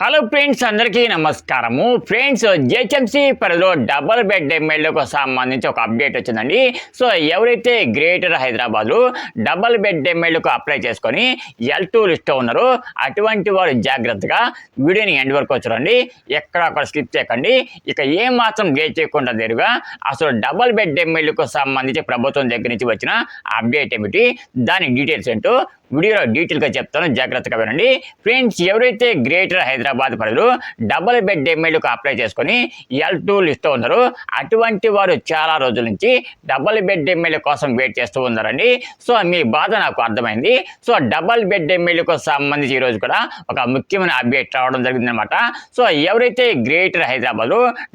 Hello friends అందరికీ నమస్కారము. Friends GHMC పరిధిలో డబుల్ బెడ్ ఎమ్మెల్యేకు సంబంధించి ఒక అప్డేట్ వచ్చిందండి. సో ఎవరైతే గ్రేటర్ హైదరాబాద్లో డబుల్ బెడ్ ఎమ్మెల్యేకు అప్లై చేసుకొని ఎల్ టూ లిస్ట్లో ఉన్నారో అటువంటి వారు జాగ్రత్తగా వీడియోని ఎండ్ వరకు వచ్చారండి ఎక్కడ అక్కడ స్కిప్ చేయకండి. ఇక ఏ మాత్రం గేట్ చేయకుండా నేరుగా అసలు డబుల్ బెడ్ ఎమ్మెల్యేకు సంబంధించి ప్రభుత్వం దగ్గర నుంచి వచ్చిన అప్డేట్ ఏమిటి? దాని డీటెయిల్స్ ఏంటో వీడియోలో డీటెయిల్గా చెప్తాను. జాగ్రత్తగా వినండి. ఫ్రెండ్స్ ఎవరైతే గ్రేటర్ హైదరాబాద్ ప్రజలు డబుల్ బెడ్ ఎమ్మెల్యేకు అప్లై చేసుకొని ఎల్ టూ లిస్ట్లో ఉన్నారో అటువంటి వారు చాలా రోజుల నుంచి డబుల్ బెడ్ ఎమ్మెల్యే కోసం వెయిట్ చేస్తూ ఉన్నారండి. సో మీ బాధ నాకు అర్థమైంది. సో డబుల్ బెడ్ ఎమ్మెల్యేకు సంబంధించి ఈరోజు కూడా ఒక ముఖ్యమైన అప్డేట్ రావడం జరిగిందనమాట సో ఎవరైతే గ్రేటర్ హైదరాబాద్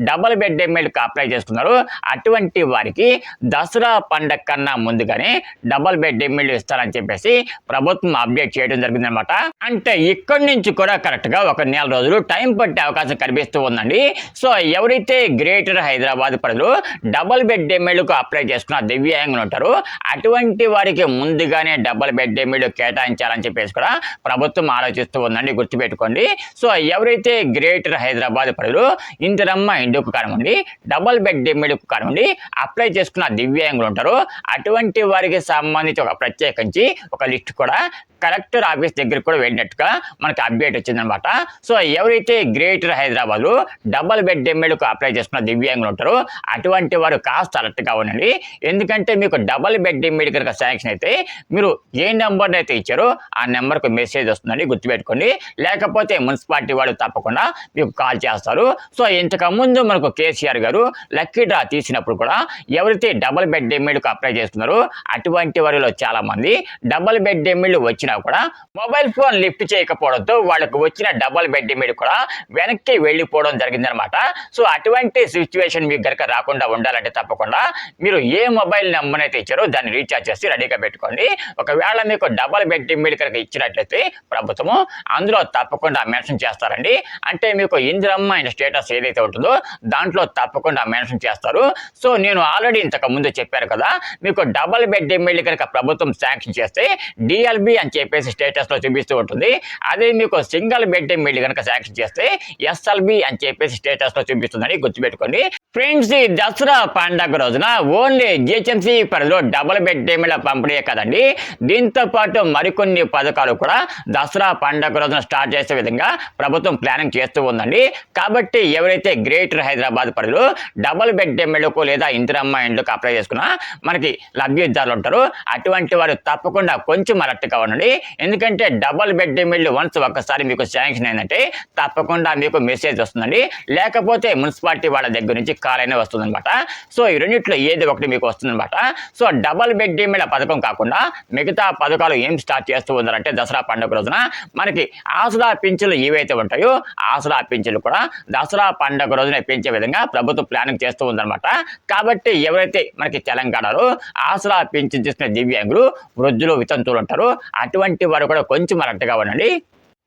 డబుల్ బెడ్ ఎమ్మెల్యేకు అప్లై చేసుకున్నారో అటువంటి వారికి దసరా పండగ కన్నా ముందుగానే డబుల్ బెడ్ ఎమ్మెల్యే ఇస్తారని చెప్పేసి ప్రభుత్వం అప్డేట్ చేయడం జరిగిందనమాట అంటే ఇక్కడి నుంచి కూడా కరెక్ట్గా ఒక నెల రోజులు టైం పట్టే అవకాశం కనిపిస్తూ ఉందండి. సో ఎవరైతే గ్రేటర్ హైదరాబాద్ ప్రజలు డబుల్ బెడ్ ఎమ్మెల్యేకు అప్లై చేసుకున్న దివ్యాంగులు ఉంటారు అటువంటి వారికి ముందుగానే డబుల్ బెడ్ ఎమ్మెల్యే కేటాయించాలని చెప్పేసి కూడా ప్రభుత్వం ఆలోచిస్తూ ఉందండి గుర్తుపెట్టుకోండి. సో ఎవరైతే గ్రేటర్ హైదరాబాద్ ప్రజలు ఇందిరమ్మ ఇండుకు కానివ్వండి డబుల్ బెడ్ ఎమ్మెల్యేకు కానివ్వండి అప్లై చేసుకున్న దివ్యాంగులు ఉంటారు అటువంటి వారికి సంబంధించి ఒక ప్రత్యేకించి ఒక లిస్ట్ కూడా comprar, కలెక్టర్ ఆఫీస్ దగ్గరికి కూడా వెళ్ళినట్టుగా మనకి అప్డేట్ వచ్చిందనమాట. సో ఎవరైతే గ్రేటర్ హైదరాబాద్ డబల్ బెడ్ ఎమ్మెల్యేకు అప్లై చేసుకున్న దివ్యాంగులు ఉంటారో అటువంటి వారు కాస్త అలర్ట్గా ఉండండి. ఎందుకంటే మీకు డబల్ బెడ్ ఎమ్మెల్యే కనుక శాంక్షన్ అయితే మీరు ఏ నెంబర్ అయితే ఇచ్చారో ఆ నెంబర్కు మెసేజ్ వస్తుందండి గుర్తుపెట్టుకోండి. లేకపోతే మున్సిపాలిటీ వాళ్ళు తప్పకుండా మీకు కాల్ చేస్తారు. సో ఇంతకు ముందు మనకు కేసీఆర్ గారు లక్కీ డ్రా తీసినప్పుడు కూడా ఎవరైతే డబల్ బెడ్ ఎమ్మెల్యేకు అప్లై చేస్తున్నారో అటువంటి వారిలో చాలా మంది డబల్ బెడ్ ఎమ్మెల్యే వచ్చిన కూడా మొబైల్ ఫోన్ లిఫ్ట్ చేయకపోవడంతో వాళ్ళకు వచ్చిన డబల్ బెడ్ మీద కూడా వెనక్కి వెళ్ళిపోవడం జరిగిందనమాట సో అటువంటి సిచ్యువేషన్ మీకు గనక రాకుండా ఉండాలంటే తప్పకుండా మీరు ఏ మొబైల్ నెంబర్ అయితే ఇచ్చారో దాన్ని రీఛార్జ్ చేసి రెడీగా పెట్టుకోండి. ఒకవేళ మీకు డబల్ బెడ్ మీద కనుక ఇచ్చినట్లయితే ప్రభుత్వము అందులో తప్పకుండా మెన్షన్ చేస్తారండి. అంటే మీకు ఇందిరమ్మ అయిన స్టేటస్ ఏదైతే ఉంటుందో దాంట్లో తప్పకుండా మెన్షన్ చేస్తారు. సో నేను ఆల్రెడీ ఇంతకు ముందు చెప్పారు కదా మీకు డబల్ బెడ్ ఎమ్మెల్యే కనుక ప్రభుత్వం శాంక్షన్ చేస్తే డిఎల్బి అని చెప్పేసి స్టేటస్లో చూపిస్తూ ఉంటుంది. అదే మీకు సింగిల్ బెడ్ ఎమ్మెల్యే కనుక శాంక్షన్ చేస్తే ఎస్ఎల్బి అని చెప్పేసి స్టేటస్లో చూపిస్తుందని గుర్తుపెట్టుకోండి. ఫ్రెండ్స్ ఈ దసరా పండగ రోజున ఓన్లీ జిహెచ్ఎంసీ పరిధిలో డబుల్ బెడ్ ఎమ్మెల్యే పంపిణీ కదండి. దీంతో పాటు మరికొన్ని పథకాలు కూడా దసరా పండగ రోజున స్టార్ట్ చేసే విధంగా ప్రభుత్వం ప్లానింగ్ చేస్తూ ఉందండి. కాబట్టి ఎవరైతే గ్రేటర్ హైదరాబాద్ పరిధిలో డబుల్ బెడ్ ఎమ్మెల్యేకు లేదా ఇందిరమ్మ ఇండ్లకు అప్లై చేసుకున్నా మనకి లబ్ధిదారులు ఉంటారు. అటువంటి వారు తప్పకుండా కొంచెం అలర్ట్గా ఉండండి. ఎందుకంటే డబుల్ బెడ్ ఎమ్మెల్యే వన్స్ ఒక్కసారి మీకు శాంక్షన్ అయిందంటే తప్పకుండా మీకు మెసేజ్ వస్తుందండి. లేకపోతే మున్సిపాలిటీ వాళ్ళ దగ్గర నుంచి కాల్ అయినా వస్తుందన్నమాట. సో ఈ రెండిట్లో ఏది ఒకటి మీకు వస్తుందన్నమాట. సో డబల్ బెడ్ మీద పథకం కాకుండా మిగతా పథకాలు ఏం స్టార్ట్ చేస్తూ ఉన్నారంటే దసరా పండుగ రోజున మనకి ఆసరా పింఛన్లు ఏవైతే ఉంటాయో ఆసరా పింఛన్లు కూడా దసరా పండుగ రోజున పెంచే విధంగా ప్రభుత్వం ప్లానింగ్ చేస్తూ ఉందన్నమాట. కాబట్టి ఎవరైతే మనకి తెలంగాణలో ఆసరా పింఛన్ చేసిన దివ్యాంగులు వృద్ధులు వితంతువులు ఉంటారో అటువంటి వారు కూడా కొంచెం అలర్ట్గా ఉండండి.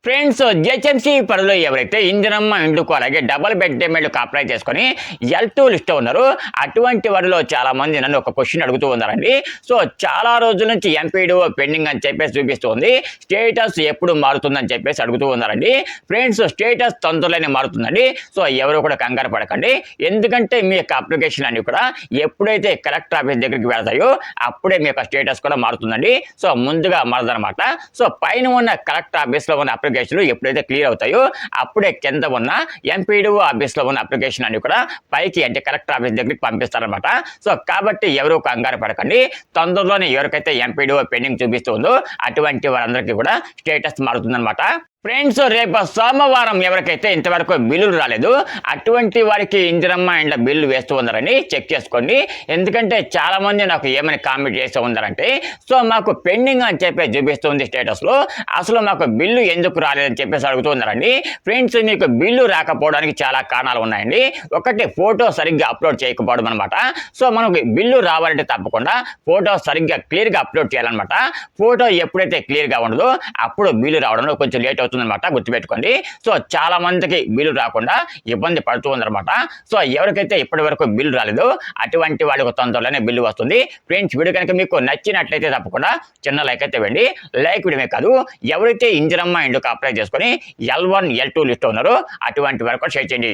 ఫ్రెండ్స్ జిహెచ్ఎంసీ పరిధిలో ఎవరైతే ఇంజనమ్మ ఇండుకు అలాగే డబల్ బెడ్ ఎమ్మెల్యేకి అప్లై చేసుకొని ఎల్ టూ లిస్ట్ ఉన్నారు. అటువంటి వారిలో చాలా మంది నన్ను ఒక క్వశ్చన్ అడుగుతూ ఉన్నారండి. సో చాలా రోజుల నుంచి ఎంపీడీ పెండింగ్ అని చెప్పేసి చూపిస్తుంది స్టేటస్ ఎప్పుడు మారుతుందని చెప్పేసి అడుగుతూ ఉన్నారండి. ఫ్రెండ్స్ స్టేటస్ తొందరలోనే మారుతుందండి. సో ఎవరు కూడా కంగారు పడకండి. ఎందుకంటే మీ యొక్క అప్లికేషన్ అన్ని కూడా ఎప్పుడైతే కలెక్టర్ ఆఫీస్ దగ్గరికి వెళ్తాయో అప్పుడే మీ యొక్క స్టేటస్ కూడా మారుతుందండి. సో ముందుగా మారదనమాట సో పైన ఉన్న కలెక్టర్ ఆఫీస్లో ఉన్న అప్లికేషన్లు ఎప్పుడైతే క్లియర్ అవుతాయో అప్పుడే కింద ఉన్న ఎంపీడీఓ ఆఫీస్లో ఉన్న అప్లికేషన్ అన్ని కూడా పైకి అంటే కలెక్టర్ ఆఫీస్ దగ్గరికి పంపిస్తారనమాట సో కాబట్టి ఎవరు కంగారు పడకండి. తొందరలోనే ఎవరికైతే ఎంపీడీఓ పెండింగ్ చూపిస్తుందో అటువంటి వారందరికీ కూడా స్టేటస్ మారుతుందన్నమాట. ఫ్రెండ్స్ రేపు సోమవారం ఎవరికైతే ఇంతవరకు బిల్లులు రాలేదు అటువంటి వారికి ఇందిరమ్మ ఇండ్ల బిల్లు వేస్తూ ఉన్నారని చెక్ చేసుకోండి. ఎందుకంటే చాలామంది నాకు ఏమని కామెంట్ చేస్తూ ఉన్నారంటే సో మాకు పెండింగ్ అని చెప్పి చూపిస్తుంది స్టేటస్లో అసలు మాకు బిల్లు ఎందుకు రాలేదని చెప్పేసి అడుగుతూ ఉన్నారండి. ఫ్రెండ్స్ మీకు బిల్లు రాకపోవడానికి చాలా కారణాలు ఉన్నాయండి. ఒకటి ఫోటో సరిగ్గా అప్లోడ్ చేయకపోవడం అనమాట సో మనకు బిల్లు రావాలంటే తప్పకుండా ఫోటో సరిగ్గా క్లియర్గా అప్లోడ్ చేయాలన్నమాట. ఫోటో ఎప్పుడైతే క్లియర్గా ఉండదో అప్పుడు బిల్లు రావడంలో కొంచెం లేట్ అవుతుంది. పడుతుందన్నమాట గుర్తుపెట్టుకోండి. సో చాలా మందికి బిల్లు రాకుండా ఇబ్బంది పడుతూ ఉందన్నమాట సో ఎవరికైతే ఇప్పటి వరకు బిల్లు రాలేదో అటువంటి వాళ్ళకు తొందరలోనే బిల్లు వస్తుంది. ఫ్రెండ్స్ వీడియో కనుక మీకు నచ్చినట్లయితే తప్పకుండా చిన్న లైక్ అయితే వెండి లైక్ ఇవ్వడమే కాదు ఎవరైతే ఇంజనమ్మ ఇండుకు అప్లై చేసుకొని L one L two list ఉన్నారో అటువంటి వరకు షేర్ చేయండి.